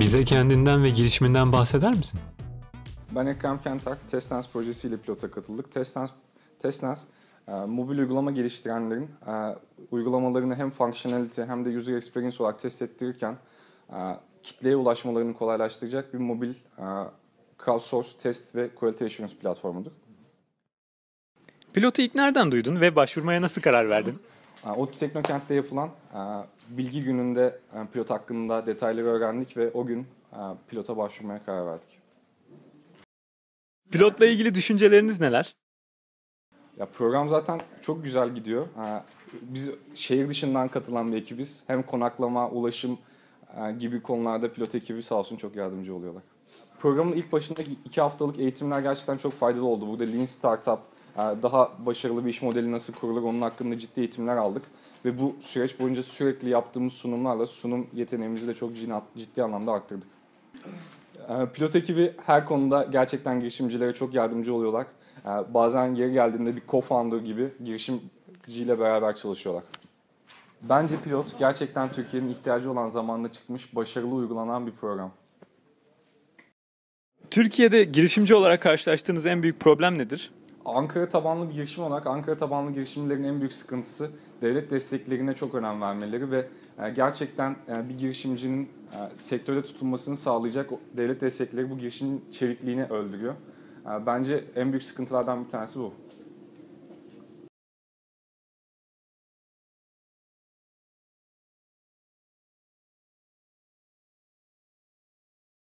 Bize kendinden ve girişiminden bahseder misin? Ben Ekrem Kentak, Testens projesiyle pilota katıldık. Testens, Testens e, mobil uygulama geliştirenlerin e, uygulamalarını hem functionality hem de user experience olarak test ettirirken e, kitleye ulaşmalarını kolaylaştıracak bir mobil crowdsource test ve quality assurance platformudur. Pilotu ilk nereden duydun ve başvurmaya nasıl karar verdin? E, ODTÜ Teknokent'te yapılan e, bilgi gününde e, pilot hakkında detayları öğrendik ve o gün e, pilota başvurmaya karar verdik. Pilotla ilgili düşünceleriniz neler? Ya program zaten çok güzel gidiyor. Biz şehir dışından katılan bir ekibiz. Hem konaklama, ulaşım gibi konularda pilot ekibi sağ olsun çok yardımcı oluyorlar. Programın ilk başındaki iki haftalık eğitimler gerçekten çok faydalı oldu. Burada Lean Startup, daha başarılı bir iş modeli nasıl kurulur onun hakkında ciddi eğitimler aldık. Ve bu süreç boyunca sürekli yaptığımız sunumlarla sunum yeteneğimizi de çok ciddi anlamda arttırdık. Ee, Pilot ekibi her konuda gerçekten girişimcilere çok yardımcı oluyorlar. Ee, Bazen yeri geldiğinde bir co-founder gibi girişimciyle beraber çalışıyorlar. Bence pilot gerçekten Türkiye'nin ihtiyacı olan zamanda çıkmış, başarılı uygulanan bir program. Türkiye'de girişimci olarak karşılaştığınız en büyük problem nedir? Ankara tabanlı bir girişim olarak Ankara tabanlı girişimlerin en büyük sıkıntısı devlet desteklerine çok önem vermeleri ve e, gerçekten e, bir girişimcinin e, sektörde tutulmasını sağlayacak devlet destekleri bu girişimin çevikliğini öldürüyor. Bence en büyük sıkıntılardan bir tanesi bu.